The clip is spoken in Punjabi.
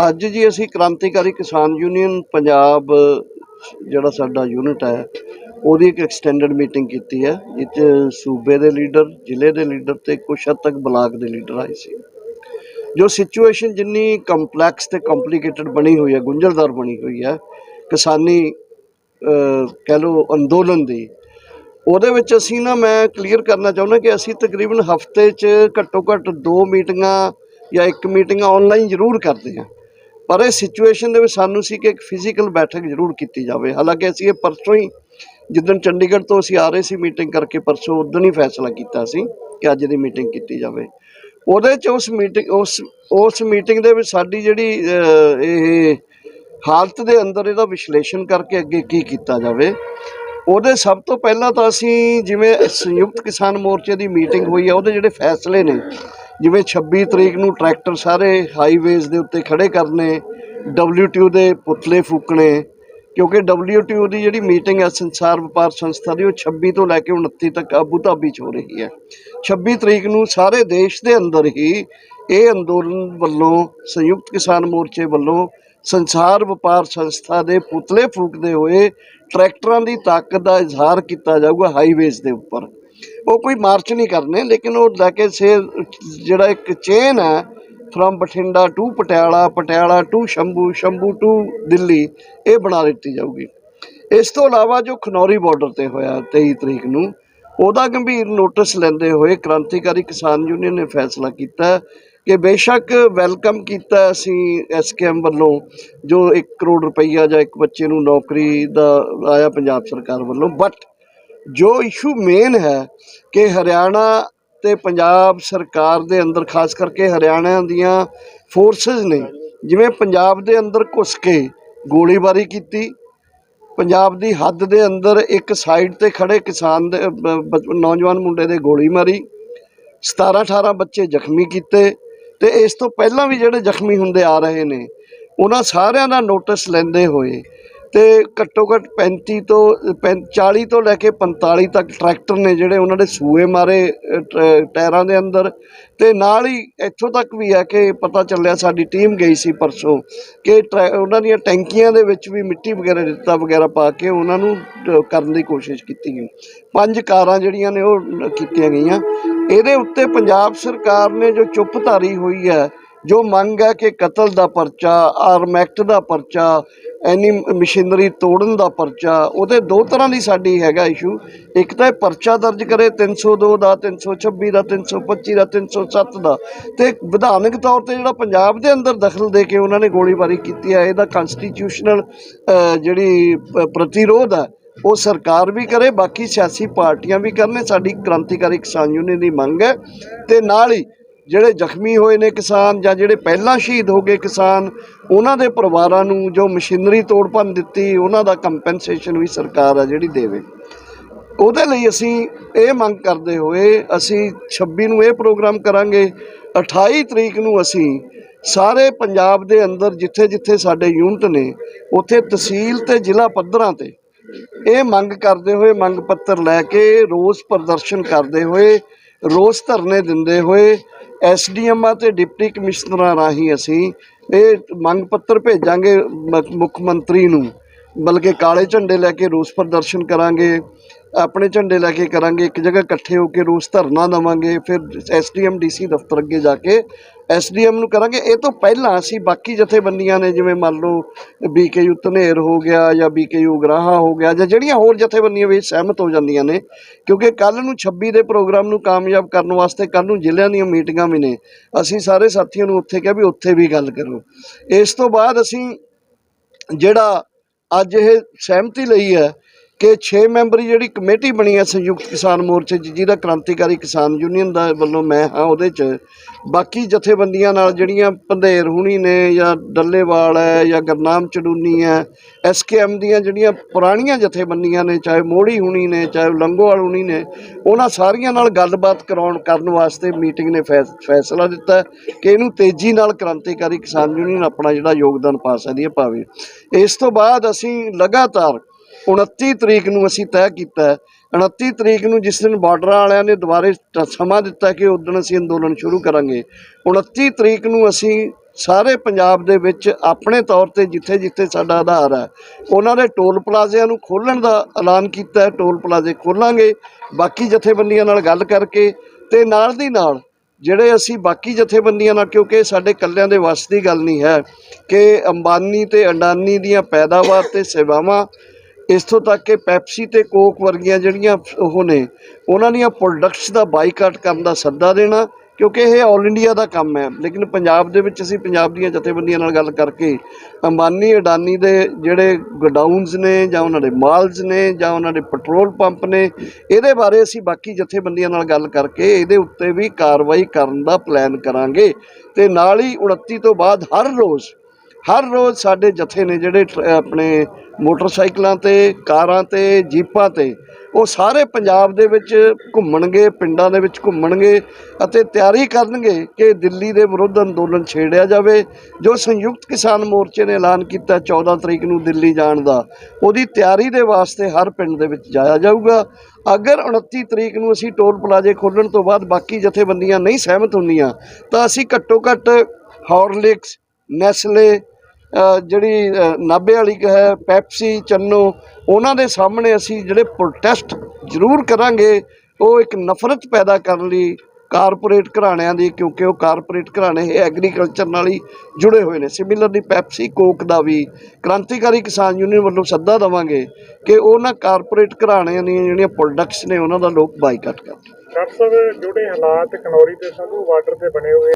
ਅੱਜ ਜੀ ਅਸੀਂ ਕ੍ਰਾਂਤੀਕਾਰੀ ਕਿਸਾਨ ਯੂਨੀਅਨ ਪੰਜਾਬ, ਜਿਹੜਾ ਸਾਡਾ ਯੂਨਿਟ ਹੈ, ਉਹਦੀ ਇੱਕ ਐਕਸਟੈਂਡਡ ਮੀਟਿੰਗ ਕੀਤੀ ਹੈ ਜਿਸ 'ਚ ਸੂਬੇ ਦੇ ਲੀਡਰ, ਜ਼ਿਲ੍ਹੇ ਦੇ ਲੀਡਰ ਤੇ ਕੁਛ ਹੱਦ ਤੱਕ ਬਲਾਕ ਦੇ ਲੀਡਰ ਆਏ ਸੀ। ਜੋ ਸਿਚੁਏਸ਼ਨ ਜਿੰਨੀ ਕੰਪਲੈਕਸ ਤੇ ਕੰਪਲਿਕੇਟਡ ਬਣੀ ਹੋਈ ਹੈ, ਗੁੰਝਲਦਾਰ ਬਣੀ ਹੋਈ ਹੈ, ਕਿਸਾਨੀ ਕਹਿ ਲਓ ਅੰਦੋਲਨ ਦੀ, ਉਹਦੇ ਵਿੱਚ ਅਸੀਂ ਨਾ ਮੈਂ ਕਲੀਅਰ ਕਰਨਾ ਚਾਹੁੰਦਾ ਕਿ ਅਸੀਂ ਤਕਰੀਬਨ ਹਫ਼ਤੇ 'ਚ ਘੱਟੋ ਘੱਟ ਦੋ ਮੀਟਿੰਗਾਂ ਜਾਂ ਇੱਕ ਮੀਟਿੰਗ ਆਨਲਾਈਨ ਜ਼ਰੂਰ ਕਰਦੇ ਹਾਂ। ਪਰ ਇਹ ਸਿਚੁਏਸ਼ਨ ਦੇ ਵਿੱਚ ਸਾਨੂੰ ਸੀ ਕਿ ਇੱਕ ਫਿਜ਼ੀਕਲ ਬੈਠਕ ਜ਼ਰੂਰ ਕੀਤੀ ਜਾਵੇ। ਹਾਲਾਂਕਿ ਅਸੀਂ ਇਹ ਪਰਸੋਂ ਹੀ, ਜਿੱਦਣ ਚੰਡੀਗੜ੍ਹ ਤੋਂ ਅਸੀਂ ਆ ਰਹੇ ਸੀ ਮੀਟਿੰਗ ਕਰਕੇ ਪਰਸੋਂ ਉਦੋਂ ਹੀ ਫੈਸਲਾ ਕੀਤਾ ਸੀ ਕਿ ਅੱਜ ਦੀ ਮੀਟਿੰਗ ਕੀਤੀ ਜਾਵੇ। ਉਹਦੇ 'ਚ ਉਸ ਮੀਟਿੰਗ ਉਸ ਉਸ ਮੀਟਿੰਗ ਦੇ ਵਿੱਚ ਸਾਡੀ ਜਿਹੜੀ ਇਹ ਹਾਲਤ ਦੇ ਅੰਦਰ ਇਹਦਾ ਵਿਸ਼ਲੇਸ਼ਣ ਕਰਕੇ ਅੱਗੇ ਕੀ ਕੀਤਾ ਜਾਵੇ, ਉਹਦੇ ਸਭ ਤੋਂ ਪਹਿਲਾਂ ਤਾਂ ਅਸੀਂ ਜਿਵੇਂ ਸੰਯੁਕਤ ਕਿਸਾਨ ਮੋਰਚੇ ਦੀ ਮੀਟਿੰਗ ਹੋਈ ਆ, ਉਹਦੇ ਜਿਹੜੇ ਫੈਸਲੇ ਨੇ ਜਿਵੇਂ 26 ਤਰੀਕ ਨੂੰ ਟਰੈਕਟਰ ਸਾਰੇ ਹਾਈਵੇਜ਼ ਦੇ ਉੱਤੇ ਖੜੇ ਕਰਨੇ WTO ਦੇ ਪੁਤਲੇ ਫੂਕਣੇ, ਕਿਉਂਕਿ WTO ਦੀ ਜਿਹੜੀ ਮੀਟਿੰਗ ਹੈ ਸੰਸਾਰ ਵਪਾਰ ਸੰਸਥਾ ਦੀ, ਉਹ 26 ਤੋਂ ਲੈ ਕੇ 29 ਤੱਕ ਆਬੂ ਧਾਬੀ 'ਚ ਹੋ ਰਹੀ ਹੈ। 26 ਤਰੀਕ ਨੂੰ ਸਾਰੇ ਦੇਸ਼ ਦੇ ਅੰਦਰ ਹੀ ਇਹ ਅੰਦੋਲਨ ਵੱਲੋਂ, ਸੰਯੁਕਤ ਕਿਸਾਨ ਮੋਰਚੇ ਵੱਲੋਂ ਸੰਸਾਰ ਵਪਾਰ ਸੰਸਥਾ ਦੇ ਪੁਤਲੇ ਫੂਕਦੇ ਹੋਏ ਟਰੈਕਟਰਾਂ ਦੀ ਤਾਕਤ ਦਾ ਇਜ਼ਹਾਰ ਕੀਤਾ ਜਾਊਗਾ ਹਾਈਵੇਜ਼ ਦੇ ਉੱਪਰ। ਉਹ ਕੋਈ ਮਾਰਚ ਨਹੀਂ ਕਰਨੇ, ਲੇਕਿਨ ਉਹ ਲੈ ਕੇ ਸੇ ਜਿਹੜਾ ਇੱਕ ਚੇਨ ਹੈ from Bathinda to Patiala Patiala to Shambhu Shambhu to Delhi, ਇਹ ਬਣਾ ਦਿੱਤੀ ਜਾਊਗੀ। ਇਸ ਤੋਂ ਇਲਾਵਾ ਜੋ ਖਨੌਰੀ ਬਾਰਡਰ ਤੇ ਹੋਇਆ 23 ਤਰੀਕ ਨੂੰ, ਉਹਦਾ ਗੰਭੀਰ ਨੋਟਿਸ ਲੈਂਦੇ ਹੋਏ ਕ੍ਰਾਂਤੀਕਾਰੀ ਕਿਸਾਨ ਯੂਨੀਅਨ ਨੇ ਫੈਸਲਾ ਕੀਤਾ ਕਿ ਬੇਸ਼ੱਕ ਵੈਲਕਮ ਕੀਤਾ ਅਸੀਂ ਐਸਕੇਐਮ ਵੱਲੋਂ, ਜੋ 1 ਕਰੋੜ ਰੁਪਈਆ ਜਾਂ ਇੱਕ ਬੱਚੇ ਨੂੰ ਨੌਕਰੀ ਦਾ ਆਇਆ ਪੰਜਾਬ ਸਰਕਾਰ ਵੱਲੋਂ ਬਟ ਜੋ ਇਸ਼ੂ ਮੇਨ ਹੈ ਕਿ ਹਰਿਆਣਾ ਤੇ ਪੰਜਾਬ ਸਰਕਾਰ ਦੇ ਅੰਦਰ, ਖਾਸ ਕਰਕੇ ਹਰਿਆਣਾ ਦੀਆਂ ਫੋਰਸਸ ਨੇ, ਜਿਵੇਂ ਪੰਜਾਬ ਦੇ ਅੰਦਰ ਘੁਸ ਕੇ ਗੋਲੀਬਾਰੀ ਕੀਤੀ, ਪੰਜਾਬ ਦੀ ਹੱਦ ਦੇ ਅੰਦਰ ਇੱਕ ਸਾਈਡ ਤੇ ਖੜੇ ਕਿਸਾਨ ਦੇ ਨੌਜਵਾਨ ਮੁੰਡੇ ਦੇ ਗੋਲੀ ਮਾਰੀ 17 18 ਬੱਚੇ ਜ਼ਖਮੀ ਕੀਤੇ ਤੇ ਇਸ ਤੋਂ ਪਹਿਲਾਂ ਵੀ ਜਿਹੜੇ ਜ਼ਖਮੀ ਹੁੰਦੇ ਆ ਰਹੇ ਨੇ, ਉਹਨਾਂ ਸਾਰਿਆਂ ਦਾ ਨੋਟਿਸ ਲੈਂਦੇ ਹੋਏ ਤੇ ਘੱਟੋ ਘੱਟ 35 ਤੋਂ ਪੈਂ- 40 ਤੋਂ ਲੈ ਕੇ 45 ਤੱਕ ਟਰੈਕਟਰ ਨੇ ਜਿਹੜੇ ਉਹਨਾਂ ਦੇ ਸੂਏ ਮਾਰੇ ਅ, ਟਾਇਰਾਂ ਦੇ ਅੰਦਰ। ਤੇ ਨਾਲ ਹੀ ਇੱਥੋਂ ਤੱਕ ਵੀ ਹੈ ਕਿ ਪਤਾ ਚੱਲਿਆ ਸਾਡੀ ਟੀਮ ਗਈ ਸੀ ਪਰਸੋਂ ਕਿ ਟਰੈ- ਉਹਨਾਂ ਦੀਆਂ ਟੈਂਕੀਆਂ ਦੇ ਵਿੱਚ ਵੀ ਮਿੱਟੀ ਵਗੈਰਾ ਦਿੱਤਾ ਵਗੈਰਾ ਪਾ ਕੇ ਉਹਨਾਂ ਨੂੰ ਕਰਨ ਦੀ ਕੋਸ਼ਿਸ਼ ਕੀਤੀ ਗਈ। ਪੰਜ ਕਾਰਾਂ ਜਿਹੜੀਆਂ ਨੇ ਉਹ ਕੀਤੀਆਂ ਗਈਆਂ। ਇਹਦੇ ਉੱਤੇ ਪੰਜਾਬ ਸਰਕਾਰ ਨੇ ਜੋ ਚੁੱਪ ਧਾਰੀ ਹੋਈ ਹੈ ਜੋ ਮੰਗ ਹੈ ਕਿ ਕਤਲ ਦਾ ਪਰਚਾ ਆਰਮ ਐਕਟ ਦਾ ਪਰਚਾ ਐਨੀ ਮਸ਼ੀਨਰੀ ਤੋੜਨ ਦਾ ਪਰਚਾ, ਉਹਦੇ ਦੋ ਤਰ੍ਹਾਂ ਦੀ ਸਾਡੀ ਹੈਗਾ ਇਸ਼ੂ ਇੱਕ ਤਾਂ ਇਹ ਪਰਚਾ ਦਰਜ ਕਰੇ 302 ਦਾ 326 ਦਾ 325 ਦਾ 307 ਦਾ। ਤੇ ਵਿਧਾਨਕ ਤੌਰ ਤੇ ਜਿਹੜਾ ਪੰਜਾਬ ਦੇ ਅੰਦਰ ਦਖਲ ਦੇ ਕੇ ਉਹਨਾਂ ਨੇ ਗੋਲੀਬਾਰੀ ਕੀਤੀ ਹੈ, ਇਹਦਾ ਕਨਸਟੀਟਿਊਸ਼ਨਲ ਜਿਹੜੀ ਪ੍ਰਤੀਰੋਧ ਹੈ, ਉਹ ਸਰਕਾਰ ਵੀ ਕਰੇ, ਬਾਕੀ ਸਿਆਸੀ ਪਾਰਟੀਆਂ ਵੀ ਕਰਨ। ਸਾਡੀ ਕ੍ਰਾਂਤੀਕਾਰੀ ਕਿਸਾਨ ਯੂਨੀਅਨ ਦੀ ਮੰਗ ਹੈ। ਤੇ ਨਾਲ ਹੀ ਜਿਹੜੇ ਜ਼ਖਮੀ ਹੋਏ ਨੇ ਕਿਸਾਨ ਜਾਂ ਜਿਹੜੇ ਪਹਿਲਾਂ ਸ਼ਹੀਦ ਹੋ ਗਏ ਕਿਸਾਨ, ਉਹਨਾਂ ਦੇ ਪਰਿਵਾਰਾਂ ਨੂੰ ਜੋ ਮਸ਼ੀਨਰੀ ਤੋੜ ਭੰਨ ਦਿੱਤੀ, ਉਹਨਾਂ ਦਾ ਕੰਪਨਸੇਸ਼ਨ ਵੀ ਸਰਕਾਰ ਆ ਜਿਹੜੀ ਦੇਵੇ। ਉਹਦੇ ਲਈ ਅਸੀਂ ਇਹ ਮੰਗ ਕਰਦੇ ਹੋਏ, ਅਸੀਂ 26 ਨੂੰ ਇਹ ਪ੍ਰੋਗਰਾਮ ਕਰਾਂਗੇ। 28 ਤਰੀਕ ਨੂੰ ਅਸੀਂ ਸਾਰੇ ਪੰਜਾਬ ਦੇ ਅੰਦਰ ਜਿੱਥੇ ਜਿੱਥੇ ਸਾਡੇ ਯੂਨਿਟ ਨੇ, ਉੱਥੇ ਤਹਿਸੀਲ ਤੇ ਜ਼ਿਲ੍ਹਾ ਪੱਧਰਾਂ ਤੇ ਇਹ ਮੰਗ ਕਰਦੇ ਹੋਏ ਮੰਗ ਪੱਤਰ ਲੈ ਕੇ ਰੋਸ ਪ੍ਰਦਰਸ਼ਨ ਕਰਦੇ ਹੋਏ ਰੋਸ ਧਰਨੇ ਦਿੰਦੇ ਹੋਏ ਐਸਡੀਐਮ ਤੇ ਡਿਪਟੀ ਕਮਿਸ਼ਨਰਾਂ ਰਾਹੀਂ ਅਸੀਂ ਇਹ ਮੰਗ ਪੱਤਰ ਭੇਜਾਂਗੇ ਮੁੱਖ ਮੰਤਰੀ ਨੂੰ, ਬਲਕਿ ਕਾਲੇ ਝੰਡੇ ਲੈ ਕੇ ਰੋਸ ਪ੍ਰਦਰਸ਼ਨ ਕਰਾਂਗੇ। ਆਪਣੇ ਝੰਡੇ ਲੈ ਕੇ ਕਰਾਂਗੇ, ਇੱਕ ਜਗ੍ਹਾ ਇਕੱਠੇ ਹੋ ਕੇ ਰੋਸ ਧਰਨਾ ਦੇਵਾਂਗੇ, ਫਿਰ ਐਸਡੀਐਮ, ਡੀਸੀ ਦਫ਼ਤਰ ਅੱਗੇ ਜਾ ਕੇ ਐਸਡੀਐਮ ਨੂੰ ਕਰਾਂਗੇ। ਇਹ ਤੋਂ ਪਹਿਲਾਂ ਅਸੀਂ ਬਾਕੀ ਜਥੇਬੰਦੀਆਂ ਨੇ, ਜਿਵੇਂ ਮੰਨ ਲਓ ਬੀਕੇਯੂ ਧਨੇਰ ਹੋ ਗਿਆ ਜਾਂ ਬੀਕੇਯੂ ਗਰਾਹਾ ਹੋ ਗਿਆ ਜਾਂ ਜਿਹੜੀਆਂ ਹੋਰ ਜਥੇਬੰਦੀਆਂ ਵੀ ਸਹਿਮਤ ਹੋ ਜਾਂਦੀਆਂ ਨੇ, ਕਿਉਂਕਿ ਕੱਲ ਨੂੰ 26 ਦੇ ਪ੍ਰੋਗਰਾਮ ਨੂੰ ਕਾਮਯਾਬ ਕਰਨ ਵਾਸਤੇ ਕੱਲ ਨੂੰ ਜ਼ਿਲ੍ਹਿਆਂ ਦੀਆਂ ਮੀਟਿੰਗਾਂ ਵੀ ਨੇ। ਅਸੀਂ ਸਾਰੇ ਸਾਥੀਆਂ ਨੂੰ ਉੱਥੇ ਕਿਹਾ ਵੀ ਉੱਥੇ ਵੀ ਗੱਲ ਕਰੋ। ਇਸ ਤੋਂ ਬਾਅਦ ਅਸੀਂ ਜਿਹੜਾ ਅੱਜ ਇਹ ਸਹਿਮਤੀ ਲਈ ਹੈ ਕਿ 6 ਮੈਂਬਰੀ ਜਿਹੜੀ ਕਮੇਟੀ ਬਣੀ ਹੈ ਸੰਯੁਕਤ ਕਿਸਾਨ ਮੋਰਚੇ 'ਚ, ਜਿਹਦਾ ਕ੍ਰਾਂਤੀਕਾਰੀ ਕਿਸਾਨ ਯੂਨੀਅਨ ਦਾ ਵੱਲੋਂ ਮੈਂ ਹਾਂ ਉਹਦੇ 'ਚ। ਬਾਕੀ ਜਥੇਬੰਦੀਆਂ ਨਾਲ ਜਿਹੜੀਆਂ ਪੰਧੇਰ ਹੁਣੀ ਨੇ ਜਾਂ ਡੱਲੇਵਾਲ ਹੈ ਜਾਂ ਗਰਨਾਮ ਚੜੂਨੀ ਹੈ ਐਸਕੇਐਮ ਦੀਆਂ ਜਿਹੜੀਆਂ ਪੁਰਾਣੀਆਂ ਜਥੇਬੰਦੀਆਂ ਨੇ, ਚਾਹੇ ਮੋੜੀ ਹੁਣੀ ਨੇ, ਚਾਹੇ ਲੰਗੋਵਾਲ ਹੁਣੀ ਨੇ, ਉਹਨਾਂ ਸਾਰੀਆਂ ਨਾਲ ਗੱਲਬਾਤ ਕਰਾਉਣ ਕਰਨ ਵਾਸਤੇ ਮੀਟਿੰਗ ਨੇ ਫੈਸ- ਫੈਸਲਾ ਦਿੱਤਾ ਕਿ ਇਹਨੂੰ ਤੇਜ਼ੀ ਨਾਲ ਕ੍ਰਾਂਤੀਕਾਰੀ ਕਿਸਾਨ ਯੂਨੀਅਨ ਆਪਣਾ ਜਿਹੜਾ ਯੋਗਦਾਨ ਪਾ ਸਕਦੀ ਹੈ ਭਾਵੇਂ। ਇਸ ਤੋਂ ਬਾਅਦ ਅਸੀਂ ਲਗਾਤਾਰ 29 ਤਰੀਕ ਨੂੰ ਅਸੀਂ ਤੈਅ ਕੀਤਾ ਹੈ। 29 ਤਰੀਕ ਨੂੰ ਜਿਸ ਦਿਨ ਬਾਰਡਰਾਂ ਵਾਲਿਆਂ ਨੇ ਦੁਬਾਰੇ ਟ- ਸਮਾਂ ਦਿੱਤਾ ਕਿ ਉਦੋਂ ਅਸੀਂ ਅੰਦੋਲਨ ਸ਼ੁਰੂ ਕਰਾਂਗੇ 29 ਤਰੀਕ ਨੂੰ ਅਸੀਂ ਸਾਰੇ ਪੰਜਾਬ ਦੇ ਵਿੱਚ ਆਪਣੇ ਤੌਰ ਤੇ ਜਿੱਥੇ ਜਿੱਥੇ ਸਾਡਾ ਆਧਾਰ ਹੈ, ਉਹਨਾਂ ਦੇ ਟੋਲ ਪਲਾਜ਼ਿਆਂ ਨੂੰ ਖੋਲ੍ਹਣ ਦਾ ਐਲਾਨ ਕੀਤਾ ਹੈ। ਟੋਲ ਪਲਾਜ਼ੇ ਖੋਲਾਂਗੇ, ਬਾਕੀ ਜਥੇਬੰਦੀਆਂ ਨਾਲ ਗੱਲ ਕਰਕੇ ਤੇ ਨਾਲ ਦੀ ਨਾਲ ਜਿਹੜੇ ਅਸੀਂ ਬਾਕੀ ਜਥੇਬੰਦੀਆਂ ਨਾਲ, ਕਿਉਂਕਿ ਸਾਡੇ ਕੱਲਿਆਂ ਦੇ ਵੱਸ ਦੀ ਗੱਲ ਨਹੀਂ ਹੈ ਕਿ ਅੰਬਾਨੀ ਤੇ ਅੰਡਾਨੀ ਦੀਆਂ ਪੈਦਾਵਾਰ ਤੇ ਸੇਵਾਵਾਂ ਇਥੋਂ ਤੱਕ ਕਿ ਪੈਪਸੀ ਤੇ ਕੋਕ ਵਰਗੀਆਂ ਜਿਹੜੀਆਂ ਉਹ ਨੇ, ਉਹਨਾਂ ਦੀਆਂ ਪ੍ਰੋਡਕਟਸ ਦਾ ਬਾਈਕਾਟ ਕਰਨ ਦਾ ਸੱਦਾ ਦੇਣਾ, ਕਿਉਂਕਿ ਇਹ ਆਲ ਇੰਡੀਆ ਦਾ ਕੰਮ ਹੈ। ਲੇਕਿਨ ਪੰਜਾਬ ਦੇ ਵਿੱਚ ਅਸੀਂ ਪੰਜਾਬ ਦੀਆਂ ਜਥੇਬੰਦੀਆਂ ਨਾਲ ਗੱਲ ਕਰਕੇ ਅੰਬਾਨੀ, ਅਡਾਨੀ ਦੇ ਜਿਹੜੇ ਗੋਡਾਊਨਸ ਨੇ ਜਾਂ ਉਹਨਾਂ ਦੇ ਮਾਲਸ ਨੇ ਜਾਂ ਉਹਨਾਂ ਦੇ ਪੈਟਰੋਲ ਪੰਪ ਨੇ, ਇਹਦੇ ਬਾਰੇ ਅਸੀਂ ਬਾਕੀ ਜਥੇਬੰਦੀਆਂ ਨਾਲ ਗੱਲ ਕਰਕੇ ਇਹਦੇ ਉੱਤੇ ਵੀ ਕਾਰਵਾਈ ਕਰਨ ਦਾ ਪਲਾਨ ਕਰਾਂਗੇ। ਤੇ ਨਾਲ ਹੀ 29 ਤੋਂ ਬਾਅਦ ਹਰ ਰੋਜ਼ ਹਰ ਰੋਜ਼ ਸਾਡੇ ਜਥੇ ਨੇ ਜਿਹੜੇ ਟਰ- ਆਪਣੇ ਮੋਟਰਸਾਈਕਲਾਂ ਤੇ, ਕਾਰਾਂ ਤੇ, ਜੀਪਾਂ ਤੇ, ਉਹ ਸਾਰੇ ਪੰਜਾਬ ਦੇ ਵਿੱਚ ਘੁੰਮਣਗੇ, ਪਿੰਡਾਂ ਦੇ ਵਿੱਚ ਘੁੰਮਣਗੇ ਅਤੇ ਤਿਆਰੀ ਕਰਨਗੇ ਕਿ ਦਿੱਲੀ ਦੇ ਵਿਰੁੱਧ ਅੰਦੋਲਨ ਛੇੜਿਆ ਜਾਵੇ। ਜੋ ਸੰਯੁਕਤ ਕਿਸਾਨ ਮੋਰਚੇ ਨੇ ਐਲਾਨ ਕੀਤਾ 14 ਤਰੀਕ ਨੂੰ ਦਿੱਲੀ ਜਾਣ ਦਾ, ਉਹਦੀ ਤਿਆਰੀ ਦੇ ਵਾਸਤੇ ਹਰ ਪਿੰਡ ਦੇ ਵਿੱਚ ਜਾਇਆ ਜਾਊਗਾ। ਅਗਰ 29 ਤਰੀਕ ਨੂੰ ਅਸੀਂ ਟੋਲ ਪਲਾਜ਼ੇ ਖੋਲ੍ਹਣ ਤੋਂ ਬਾਅਦ ਬਾਕੀ ਜਥੇਬੰਦੀਆਂ ਨਹੀਂ ਸਹਿਮਤ ਹੁੰਦੀਆਂ, ਤਾਂ ਅਸੀਂ ਘੱਟੋ ਘੱਟ ਹਾਰਲਿਕਸ, ਨੈਸਲੇ ਜਿਹੜੀ ਨਾਭੇ ਵਾਲੀ ਕ ਹੈ ਪੈਪਸੀ ਚੰਨੋ, ਉਹਨਾਂ ਦੇ ਸਾਹਮਣੇ ਅਸੀਂ ਜਿਹੜੇ ਪ੍ਰੋਟੈਸਟ ਜ਼ਰੂਰ ਕਰਾਂਗੇ, ਉਹ ਇੱਕ ਨਫ਼ਰਤ ਪੈਦਾ ਕਰਨ ਲਈ ਕਾਰਪੋਰੇਟ ਘਰਾਣਿਆਂ ਦੀ, ਕਿਉਂਕਿ ਉਹ ਕਾਰਪੋਰੇਟ ਘਰਾਣੇ ਇਹ ਐਗਰੀਕਲਚਰ ਨਾਲ ਹੀ ਜੁੜੇ ਹੋਏ ਨੇ। ਸਿਮਿਲਰਲੀ ਪੈਪਸੀ ਕੋਕ ਦਾ ਵੀ ਕ੍ਰਾਂਤੀਕਾਰੀ ਕਿਸਾਨ ਯੂਨੀਅਨ ਵੱਲੋਂ ਸੱਦਾ ਦੇਵਾਂਗੇ ਕਿ ਉਹਨਾਂ ਕਾਰਪੋਰੇਟ ਘਰਾਣਿਆਂ ਦੀਆਂ ਜਿਹੜੀਆਂ ਪ੍ਰੋਡਕਟਸ ਨੇ, ਉਹਨਾਂ ਦਾ ਲੋਕ ਬਾਈਕਾਟ ਕਰਨ। ਡਾਕਟਰ ਸਾਹਿਬ ਜਿਹੜੇ ਹਾਲਾਤ ਕਨੌਰੀ ਤੇ ਸੰਧੂ ਬਾਰਡਰ ਤੇ ਬਣੇ ਹੋਏ